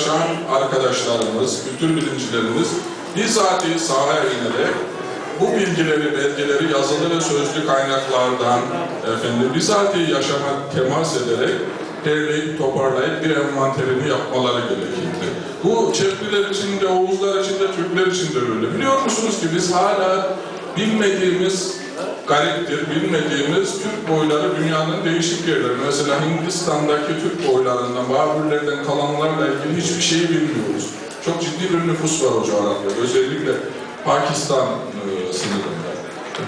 uğraşan arkadaşlarımız, kültür bilimcilerimiz bizatihi sahaya inerek bu bilgileri, belgeleri yazılı ve sözlü kaynaklardan efendim bizatihi yaşama temas ederek derleyip toparlayıp bir envanterini yapmaları gerekirdi. Bu Çepliler için de, Oğuzlar için de, Türkler için de öyle. Biliyor musunuz ki biz hala bilmediğimiz gariptir, bilmediğimiz Türk boyları dünyanın değişik yerleri. Mesela Hindistan'daki Türk boylarından, Babürlerden kalanlarla ilgili hiçbir şeyi bilmiyoruz. Çok ciddi bir nüfus var o coğrafyada. Özellikle Pakistan e, sınırında.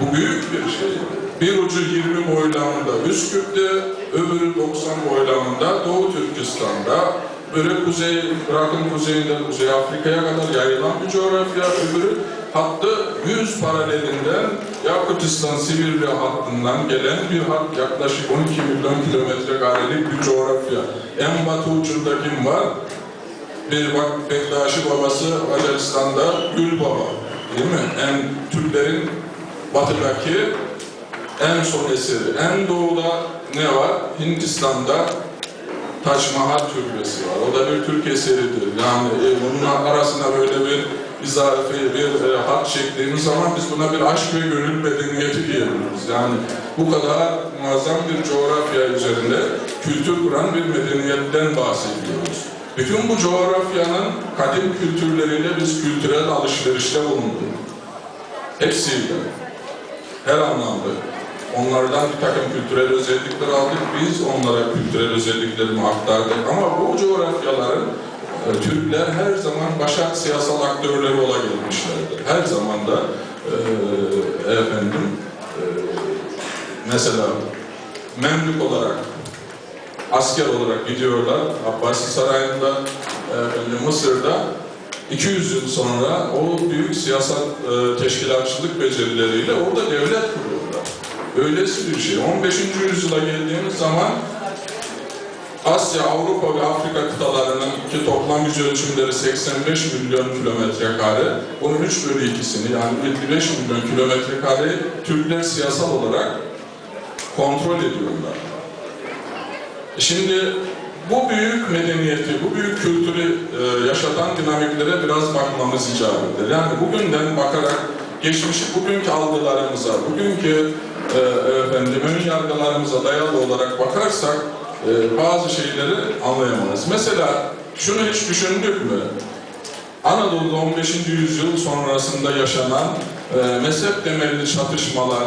Bu büyük bir şey. Bir ucu 20 boylamında Üsküp'te, öbürü 90 boylamında Doğu Türkistan'da, böyle kuzey, Irak'ın kuzeyinden Kuzey Afrika'ya kadar yayılan bir coğrafya, öbürü hattı 100 paralelinden Yakutistan, Sibirya hattından gelen bir hat yaklaşık 12 milyon kilometre karelik bir coğrafya. En batı ucunda kim var? Bir bak Bektaşi babası Macaristan'da Gül Baba. Değil mi? En Türklerin batıdaki en son eseri. En doğuda ne var? Hindistan'da Taş Mahal Türbesi var. O da bir Türk eseridir. Yani e, bunun arasına böyle bir izafe, bir e, hat çektiğimiz zaman biz buna bir aşk ve gönül medeniyeti diyebiliriz. Yani bu kadar muazzam bir coğrafya üzerinde kültür kuran bir medeniyetten bahsediyoruz. Bütün bu coğrafyanın kadim kültürleriyle biz kültürel alışverişte bulunduk. Hepsiyle. Her anlamda. Onlardan bir takım kültürel özellikler aldık. Biz onlara kültürel özelliklerini aktardık. Ama bu coğrafyaların Türkler her zaman başat siyasal aktörleri ola gelmişlerdir. Her zaman da e, efendim e, mesela Memlük olarak asker olarak gidiyorlar. Abbasi Sarayı'nda, efendim, Mısır'da 200 yıl sonra o büyük siyasal e, teşkilatçılık becerileriyle orada devlet kuruyorlar. Öylesi bir şey. 15. yüzyıla geldiğimiz zaman Asya, Avrupa ve Afrika kıtalarının iki toplam yüz ölçümleri 85 milyon kilometre kare. Bunun 3 bölü 2'sini yani 55 milyon kilometre kare Türkler siyasal olarak kontrol ediyorlar. Şimdi bu büyük medeniyeti, bu büyük kültürü e, yaşatan dinamiklere biraz bakmamız icap eder. Yani bugünden bakarak geçmişi bugünkü algılarımıza, bugünkü e, efendim, ön yargılarımıza dayalı olarak bakarsak e, bazı şeyleri anlayamayız. Mesela şunu hiç düşündük mü? Anadolu'da 15. yüzyıl sonrasında yaşanan e, mezhep temelli çatışmalar,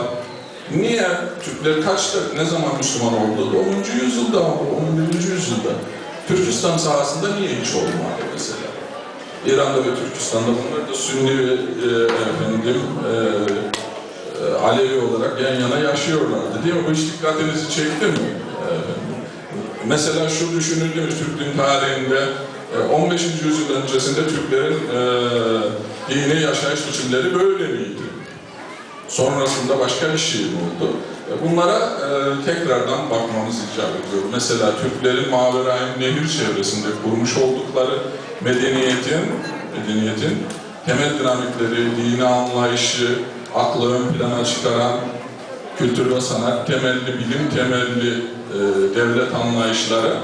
Niye? Türkler kaçtı? Ne zaman Müslüman oldu? 10. yüzyılda, 11. yüzyılda. Türkistan sahasında niye hiç olmadı mesela? İran'da ve Türkistan'da bunlar da Sünni ve e, efendim, e, e, Alevi olarak yan yana yaşıyorlardı mi? Bu hiç dikkatinizi çekti mi? E, mesela şu düşünüldü mü Türklüğün tarihinde e, 15. yüzyıl öncesinde Türklerin e, dini yaşayış biçimleri böyle miydi? Sonrasında başka bir şey mi oldu? E, Bunlara e, tekrardan bakmamız icap ediyor. Mesela Türklerin Maverayn Nehir çevresinde kurmuş oldukları medeniyetin, medeniyetin temel dinamikleri, dini anlayışı, aklı ön plana çıkaran kültür ve sanat temelli, bilim temelli e, devlet anlayışları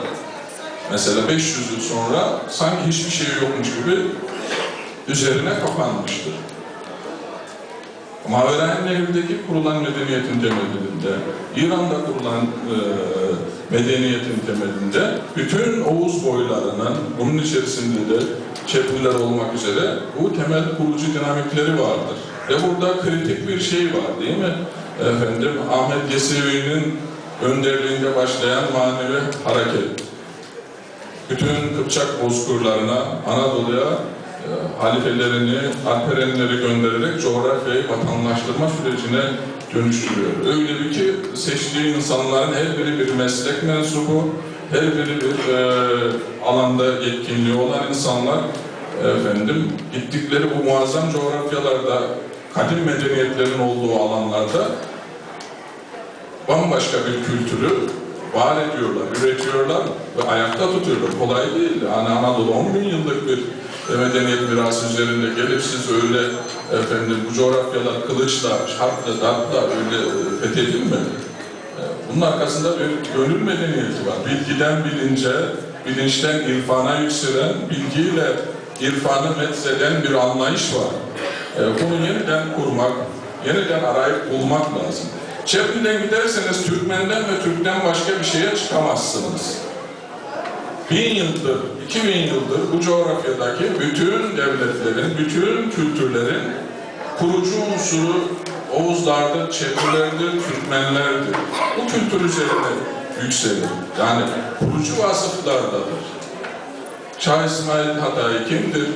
mesela 500 yıl sonra sanki hiçbir şey yokmuş gibi üzerine kapanmıştır. Maverayn Nehri'ndeki kurulan medeniyetin temelinde, İran'da kurulan e, medeniyetin temelinde bütün Oğuz boylarının, bunun içerisinde de Çepliler olmak üzere bu temel kurucu dinamikleri vardır. Ve burada kritik bir şey var değil mi? Efendim Ahmet Yesevi'nin önderliğinde başlayan manevi hareket. Bütün Kıpçak bozkurlarına, Anadolu'ya e, halifelerini, alperenleri göndererek coğrafyayı vatandaştırma sürecine dönüştürüyor. Öyle bir ki seçtiği insanların her biri bir meslek mensubu, her biri bir e, alanda yetkinliği olan insanlar efendim gittikleri bu muazzam coğrafyalarda kadim medeniyetlerin olduğu alanlarda bambaşka bir kültürü var ediyorlar, üretiyorlar ve ayakta tutuyorlar. Kolay değil. Yani Anadolu 10 bin yıllık bir e, medeniyet mirası üzerinde gelip siz öyle efendim bu coğrafyalar kılıçla, şartla, dartla öyle e, fethedilmedi. E, Bunun arkasında bir gönül medeniyeti var. Bilgiden bilince, bilinçten irfana yükselen, bilgiyle irfanı medzeden bir anlayış var. E, bunu yeniden kurmak, yeniden arayıp bulmak lazım. Çevreden giderseniz Türkmenden ve Türk'ten başka bir şeye çıkamazsınız. Bin yıldır, iki bin yıldır bu coğrafyadaki bütün devletlerin, bütün kültürlerin kurucu unsuru Oğuzlardır, Çebilerdir, Türkmenlerdir. Bu kültür üzerine yükselir. Yani kurucu vasıflardadır. Şah İsmail Hatay kimdir?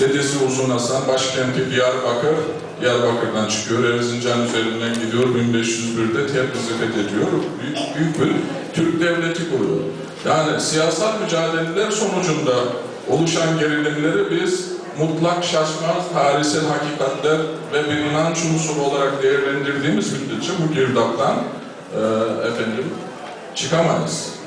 Dedesi Uzun Hasan, başkenti Diyarbakır, Diyarbakır'dan çıkıyor, Erzincan üzerinden gidiyor, 1501'de Tebriz'i fethediyor, büyük, büyük bir Türk devleti kuruyor. Yani siyasal mücadeleler sonucunda oluşan gerilimleri biz mutlak şaşmaz tarihsel hakikatler ve bir inanç unsuru olarak değerlendirdiğimiz müddetçe bu girdaptan e, efendim çıkamayız.